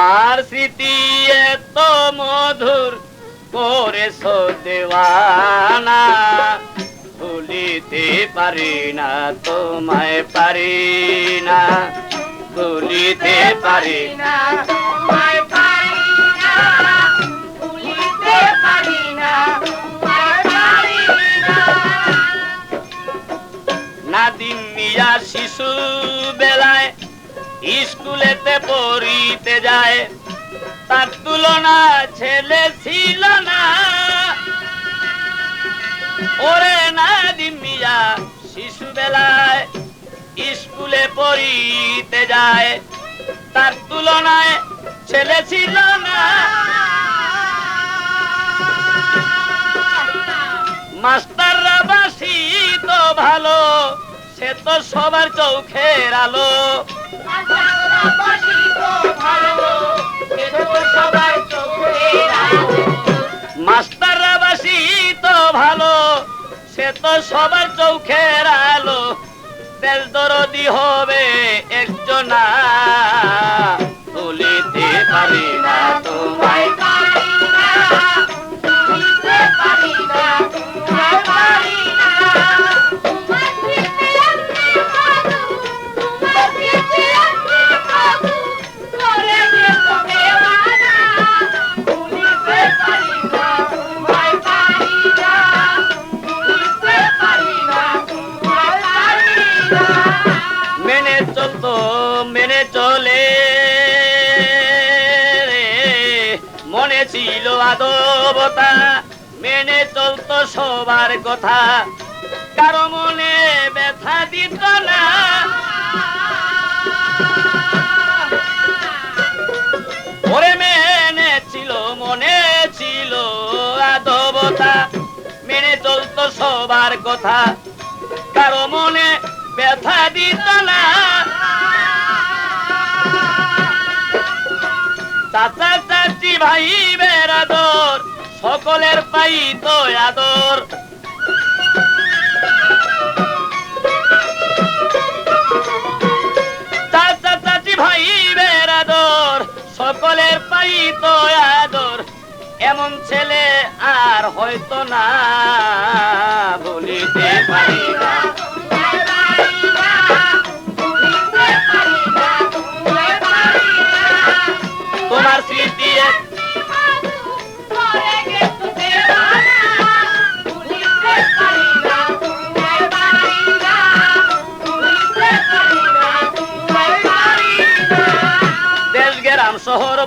তোমার স্মৃতি এত মধুর, করেছ দেওয়ানা। ভুলিতে পারি না, তোমায় পারি না। ভুলিতে পারি না। নাদিম মিয়া শিশু বেলায় স্কুলেতে পড়িতে যায়। তার তুলনা ছেলে ছিল না। ওরে নাদিম মিয়া শিশু বেলায় স্কুলে পড়িতে যায়। তার তুলনায় ছেলে ছিল না। মাস্টাররা বাসি তো ভালো, সে তো সবার চোখের আলো। তো সবার চোখের আলো। তেল দরদি হবে একজনা। তুলিতে পারি না তোমায়। মেনে চলতো, মেনে চলে মনে ছিল আদবতা, মেনে চলতো সবার কথা। কারও মনে ব্যথা দিত না। ওরে মেনে ছিল, মনে ছিল আদবতা। মেনে চলতো সবার কথা। কারও মনে ভাই বেরাদর সকলের আদর। চাচি ভাই বেরাদর সকলের পাইত আদর। এমন ছেলে আর হয়তো না বলিতে পারি না।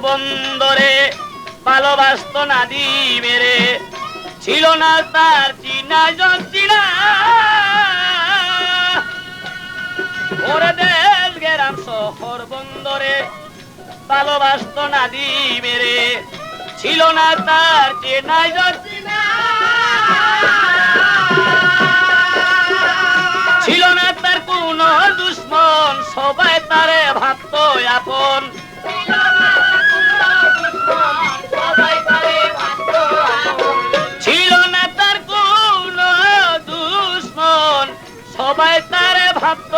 বন্দরে ভালোবাসত নাদি মেরে ছিল না তার চিনা চিনা। ওরে দেশ গ্রাম শহর বন্দরে ভালোবাসত নাদি মেরে ছিল না তার চেনা চিনা। ছিল না তার কোন দুশ্মন, সবাই তারে ভাবত আপন। ছিল সবাই তারে ভাবত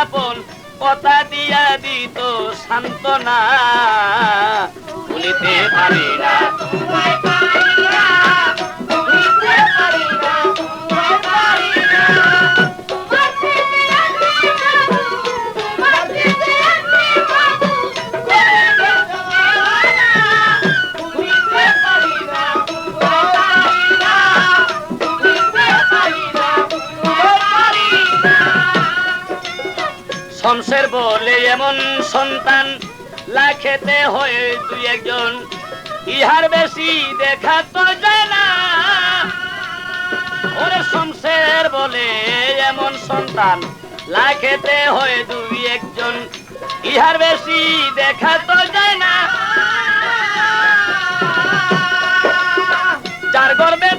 আপন কথা দিয়া দিত সান্ত্বনা। ভুলিতে পারি না। শমশের বলে এমন সন্তান লাখেতে হয়ে দুই একজন। ইহার বেশি দেখা তো যায় না। ওরে শমশের বলে এমন সন্তান লাখেতে হয়ে দুই একজন। ইহার বেশি দেখা তো যায় না। যার গর্বেতে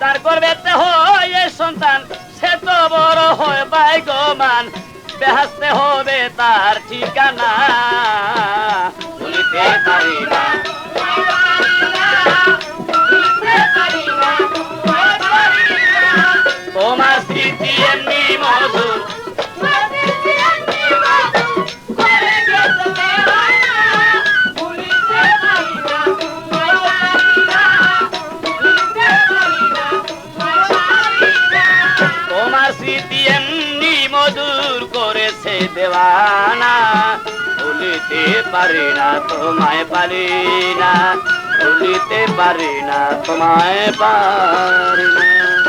তার গর্বেতে হয় এই সন্তান সে তো বড় হয় বাইগমান বেহাসতে হবে তার ঠিকানা। দেওয়ানা ভুলিতে পারি না তোমায় পারি না ভুলিতে পারি না তোমায় পারি না।